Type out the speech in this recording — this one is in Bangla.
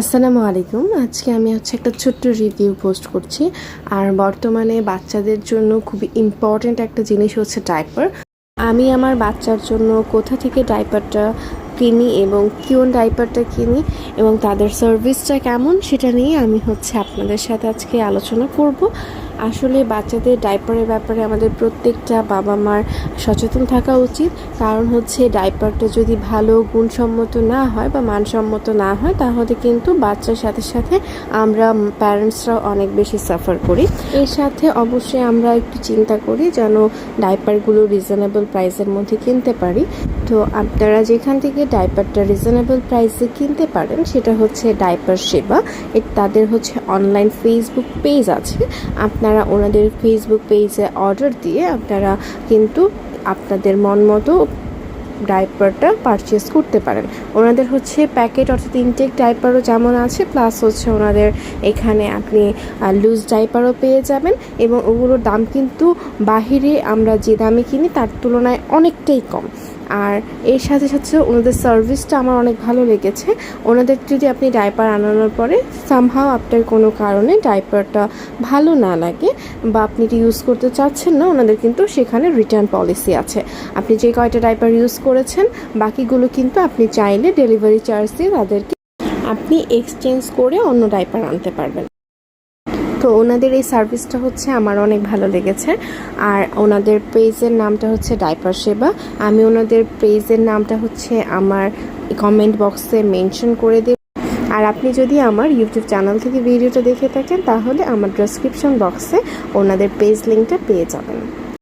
আসসালামু আলাইকুম। আজকে আমি হচ্ছে একটা ছোট্ট রিভিউ পোস্ট করছি। আর বর্তমানে বাচ্চাদের জন্য খুবই ইম্পর্টেন্ট একটা জিনিস হচ্ছে ডাইপার আমি আমার বাচ্চার জন্য কোথা থেকে ডাইপারটা কিনি এবং কোন ডাইপারটা কিনি এবং তাদের সার্ভিসটা কেমন সেটা নিয়ে আমি হচ্ছে আপনাদের সাথে আজকে আলোচনা করব। আসলে বাচ্চাদের ডাইপারের ব্যাপারে আমাদের প্রত্যেকটা বাবা মার সচেতন থাকা উচিত। কারণ হচ্ছে ডাইপারটা যদি ভালো, গুণসম্মত না হয় বা মানসম্মত না হয়, তাহলে কিন্তু বাচ্চার সাথে সাথে আমরা প্যারেন্টসরাও অনেক বেশি সাফার করি। এর সাথে অবশ্যই আমরা একটু চিন্তা করি যেন ডাইপারগুলো রিজনেবল প্রাইসের মধ্যে কিনতে পারি। তো আপনারা যেখান থেকে ডাইপারটা রিজনেবল প্রাইসে কিনতে পারেন, সেটা হচ্ছে ডাইপার সেবা। তাদের হচ্ছে অনলাইন ফেসবুক পেজ আছে। আপনারা ওনাদের ফেসবুক পেজে অর্ডার দিয়ে আপনারা কিন্তু আপনাদের মন মতো ডাইপারটা পারচেস করতে পারেন। ওনাদের হচ্ছে প্যাকেট অর্থাৎ ইনটেক ডাইপারও যেমন আছে প্লাস হচ্ছে ওনাদের এখানে আপনি লুজ ডাইপারও পেয়ে যাবেন এবং ওগুলোর দাম কিন্তু বাহিরে আমরা যে দামে কিনি তার তুলনায় অনেকটাই কম। আর এর সাথে সাথে ওনাদের সার্ভিসটা আমার অনেক ভালো লেগেছে। ওনাদের যদি আপনি ডাইপার আনানোর পরে সামহাও আপনার কোনো কারণে ডাইপারটা ভালো না লাগে বা আপনি এটি ইউজ করতে চাচ্ছেন না, ওনাদের কিন্তু সেখানে রিটার্ন পলিসি আছে। আপনি যে কয়টা ডাইপার ইউজ করেছেন, বাকিগুলো কিন্তু আপনি চাইলে ডেলিভারি চার্জ দিয়ে তাদেরকে আপনি এক্সচেঞ্জ করে অন্য ডাইপার আনতে পারবেন। তো ওনাদের এই সার্ভিসটা হচ্ছে আমার অনেক ভালো লেগেছে। আর ওনাদের পেজের নামটা হচ্ছে ডাইপার সেবা। আমি ওনাদের পেজের নামটা হচ্ছে আমার কমেন্ট বক্সে মেনশন করে দেব। আর আপনি যদি আমার ইউটিউব চ্যানেল থেকে ভিডিওটা দেখে থাকেন, তাহলে আমার ডেসক্রিপশন বক্সে ওনাদের পেজ লিঙ্কটা পেয়ে যাবেন।